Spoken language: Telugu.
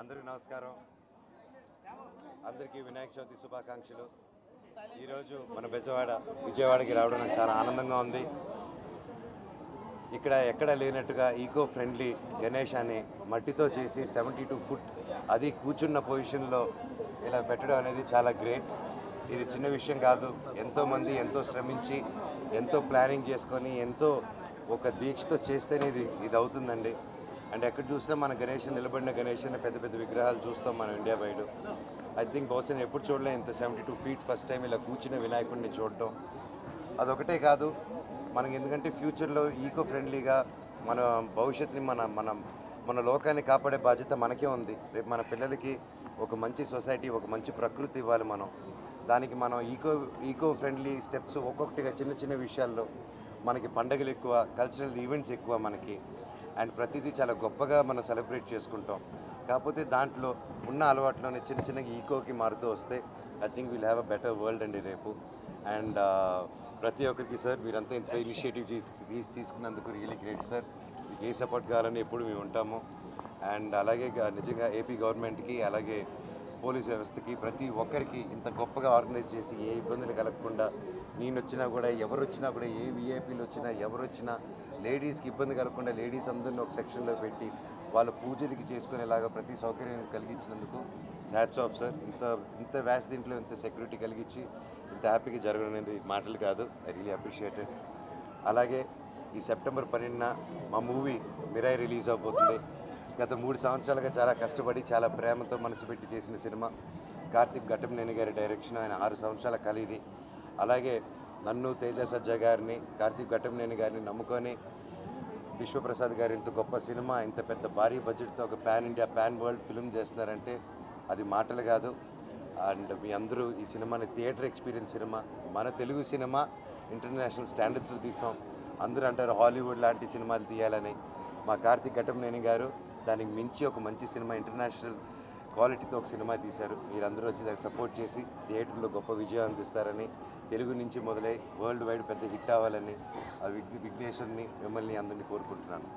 అందరికీ నమస్కారం. అందరికీ వినాయక చవితి శుభాకాంక్షలు. ఈరోజు మన బెజవాడ విజయవాడకి రావడం నాకు చాలా ఆనందంగా ఉంది. ఇక్కడ ఎక్కడ లేనట్టుగా ఈకో ఫ్రెండ్లీ గణేష్ అని మట్టితో చేసి సెవెంటీ టూ ఫుట్ అది కూర్చున్న పొజిషన్లో ఇలా పెట్టడం అనేది చాలా గ్రేట్ ఇది చిన్న విషయం కాదు. ఎంతోమంది ఎంతో శ్రమించి ఎంతో ప్లానింగ్ చేసుకొని ఎంతో ఒక దీక్షతో చేస్తేనే ఇది ఇది అవుతుందండి. అండ్ ఎక్కడ చూసినా మన గణేషన్ నిలబడిన గణేషన్ పెద్ద పెద్ద విగ్రహాలు చూస్తాం మనం ఇండియా బయట ఐ థింక్ బహుశా నేను ఎప్పుడు చూడలే ఇంత seventy two feet first time ఇలా కూర్చున్న వినాయకుడిని చూడటం. అదొకటే కాదు మనకి ఎందుకంటే ఫ్యూచర్లో ఈకో ఫ్రెండ్లీగా మన భవిష్యత్తుని మన మన మన లోకాన్ని కాపాడే బాధ్యత మనకే ఉంది. రేపు మన పిల్లలకి ఒక మంచి సొసైటీ ఒక మంచి ప్రకృతి ఇవ్వాలి మనం. దానికి మనం ఈకో ఈకో ఫ్రెండ్లీ స్టెప్స్ ఒక్కొక్కటిగా చిన్న చిన్న విషయాల్లో మనకి పండగలు ఎక్కువ కల్చరల్ ఈవెంట్స్ ఎక్కువ మనకి. అండ్ ప్రతిదీ చాలా గొప్పగా మనం సెలబ్రేట్ చేసుకుంటాం. కాకపోతే దాంట్లో ఉన్న అలవాట్లోనే చిన్న చిన్న ఈకోకి మారుతూ వస్తే I think will have a better world అండి రేపు. అండ్ ప్రతి ఒక్కరికి సార్ మీరంతా ఇంత ఇనిషియేటివ్ తీసి తీసుకున్నందుకు రియలీ గ్రేట్ సార్. ఏ సపోర్ట్ కావాలని ఎప్పుడు మేము ఉంటాము. అండ్ అలాగే నిజంగా ఏపీ గవర్నమెంట్కి అలాగే పోలీస్ వ్యవస్థకి ప్రతి ఒక్కరికి ఇంత గొప్పగా ఆర్గనైజ్ చేసి ఏ ఇబ్బందులు కలగకుండా నేను వచ్చినా కూడా ఎవరు వచ్చినా కూడా ఏ విఐపీలు వచ్చినా ఎవరు వచ్చినా లేడీస్కి ఇబ్బంది కలగకుండా లేడీస్ అందరిని ఒక సెక్షన్లో పెట్టి వాళ్ళ పూజలకి చేసుకునేలాగా ప్రతి సౌకర్యం కలిగించినందుకు హ్యాట్స్ ఆఫ్ సార్. ఇంత ఇంత వ్యాస్ దీంట్లో ఇంత సెక్యూరిటీ కలిగించి ఇంత హ్యాపీగా జరగడం అనేది మాటలు కాదు. ఐ రియలీ అప్రిషియేటెడ్ అలాగే ఈ సెప్టెంబర్ పన్నెండున మా మూవీ మిరాయి రిలీజ్ అవబోతుంది. గత మూడు సంవత్సరాలుగా చాలా కష్టపడి చాలా ప్రేమతో మనసు పెట్టి చేసిన సినిమా కార్తిక్ ఘటంనేని గారి డైరెక్షన్ ఆయన ఆరు సంవత్సరాల కలిది అలాగే నన్ను తేజ సజ్జ గారిని కార్తీక్ ఘటంనేని గారిని నమ్ముకొని విశ్వప్రసాద్ గారు ఇంత గొప్ప సినిమా ఇంత పెద్ద భారీ బడ్జెట్తో ఒక pan India pan world film చేస్తున్నారంటే అది మాటలు కాదు. అండ్ మీ అందరూ ఈ సినిమాని థియేటర్ ఎక్స్పీరియన్స్ సినిమా మన తెలుగు సినిమా ఇంటర్నేషనల్ స్టాండర్డ్స్లో తీసాం. అందరూ అంటారు హాలీవుడ్ లాంటి సినిమాలు తీయాలని. మా కార్తీక్ ఘటంనేని గారు దానికి మించి ఒక మంచి సినిమా ఇంటర్నేషనల్ క్వాలిటీతో ఒక సినిమా తీశారు. మీరందరూ వచ్చి దానికి సపోర్ట్ చేసి థియేటర్లో గొప్ప విజయం అందిస్తారని తెలుగు నుంచి మొదలై వరల్డ్ వైడ్ పెద్ద హిట్ అవ్వాలని ఆ విఘ్న విఘ్నేశ్వరిని మిమ్మల్ని అందరినీ కోరుకుంటున్నాను.